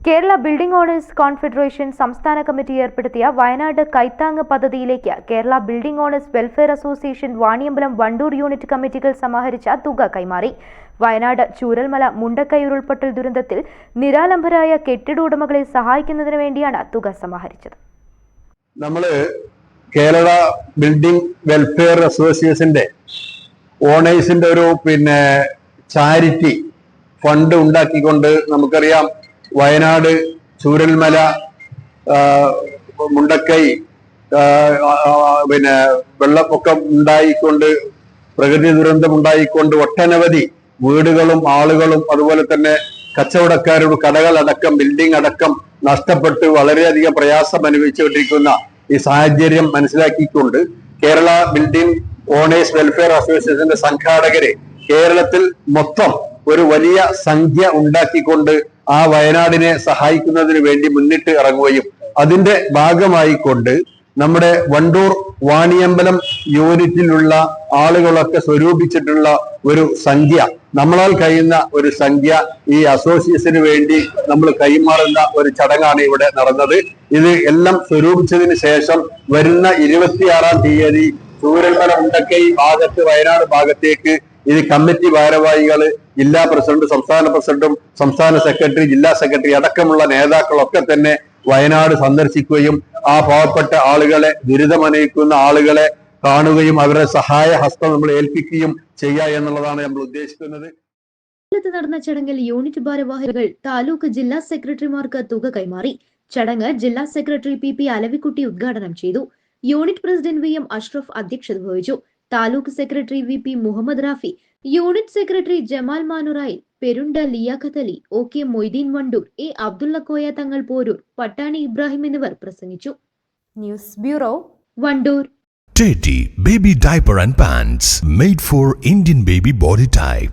Kerala building owners confederation സംസ്ഥാന committee ഏർപ്പെടുത്തിയ വയനാട് കൈത്താങ് പദ്ധതിയിലേക്ക് Kerala building owners welfare association Vaniyambalam Wandoor unit കമ്മിറ്റികൾ സമാഹരിച്ച തുക കൈമാറി. വയനാട് ചൂരൽമല മുണ്ടക്കൈ ഉരുൾപൊട്ടൽ ദുരന്തത്തിൽ നിരാലംബരായ കെട്ടിട ഉടമകളെ സഹായിക്കുന്നതിന് വേണ്ടിയാണ് തുക സമാഹരിച്ചത്. നമ്മൾ കേരള ബിൽഡിംഗ് വെൽഫെയർ അസോസിയേഷന്റെ ഓണേഴ്സിന്റെ ഒരു പിന്നെ ചാരിറ്റി ഫണ്ട് ഉണ്ടാക്കിക്കൊണ്ട് നമുക്കറിയാം വയനാട് ചൂരൽമല മുണ്ടക്കൈ പിന്നെ വെള്ളപ്പൊക്കം ഉണ്ടായിക്കൊണ്ട് പ്രകൃതി ദുരന്തം ഉണ്ടായിക്കൊണ്ട് ഒട്ടനവധി വീടുകളും ആളുകളും അതുപോലെ തന്നെ കച്ചവടക്കാരുടെ കടകൾ അടക്കം ബിൽഡിംഗ് അടക്കം നഷ്ടപ്പെട്ട് വളരെയധികം പ്രയാസം അനുഭവിച്ചുകൊണ്ടിരിക്കുന്ന ഈ സാഹചര്യം മനസ്സിലാക്കിക്കൊണ്ട് കേരള ബിൽഡിംഗ് ഓണേഴ്സ് വെൽഫെയർ അസോസിയേഷന്റെ സംഘാടകരെ കേരളത്തിൽ മൊത്തം ഒരു വലിയ സംഖ്യ ഉണ്ടാക്കിക്കൊണ്ട് ആ വയനാടിനെ സഹായിക്കുന്നതിന് വേണ്ടി മുന്നിട്ട് ഇറങ്ങുകയും അതിന്റെ ഭാഗമായി കൊണ്ട് നമ്മുടെ വണ്ടൂർ വാണിയമ്പലം യൂണിറ്റിലുള്ള ആളുകളൊക്കെ സ്വരൂപിച്ചിട്ടുള്ള ഒരു സംഖ്യ. നമ്മളാൽ കഴിയുന്ന ഒരു സംഖ്യ ഈ അസോസിയേഷന് വേണ്ടി നമ്മൾ കൈമാറുന്ന ഒരു ചടങ്ങാണ് ഇവിടെ നടന്നത്. ഇത് എല്ലാം സ്വരൂപിച്ചതിന് ശേഷം വരുന്ന ഇരുപത്തിയാറാം തീയതി സൂര്യമല ഉണ്ടക്കൈ ഭാഗത്ത് വയനാട് ഭാഗത്തേക്ക് ഇത് കമ്മിറ്റി ഭാരവാഹികൾ ജില്ലാ പ്രസിഡന്റ് സംസ്ഥാന പ്രസിഡന്റും സംസ്ഥാന സെക്രട്ടറി ജില്ലാ സെക്രട്ടറി അടക്കമുള്ള നേതാക്കളൊക്കെ തന്നെ വയനാട് സന്ദർശിക്കുകയും ആ പാവപ്പെട്ട ആളുകളെ ദുരിതമനയിക്കുന്ന ആളുകളെ കാണുകയും അവരുടെ സഹായ ഹസ്തം നമ്മൾ ഏൽപ്പിക്കുകയും ചെയ്യുക എന്നുള്ളതാണ് നമ്മൾ ഉദ്ദേശിക്കുന്നത്. കൊല്ലത്ത് നടന്ന ചടങ്ങിൽ യൂണിറ്റ് ഭാരവാഹികൾ താലൂക്ക് ജില്ലാ സെക്രട്ടറിമാർക്ക് തുക കൈമാറി. ചടങ്ങ് ജില്ലാ സെക്രട്ടറി പി പി അലവിക്കുട്ടി ഉദ്ഘാടനം ചെയ്തു. Unit president V M Ashraf അധ്യക്ഷത വഹിച്ചു. Taluk secretary V P Muhammad Rafi unit secretary Jamal മാനുറായിൽ പെരുണ്ട Liyaqat Ali O K Moideen Wandoor A Abdulla Koya Thangal Poroor Pattani Ibrahim എന്നിവർ പ്രസംഗിച്ചു news bureau Wandoor Teddy Baby Diaper and Pants made for Indian baby body type.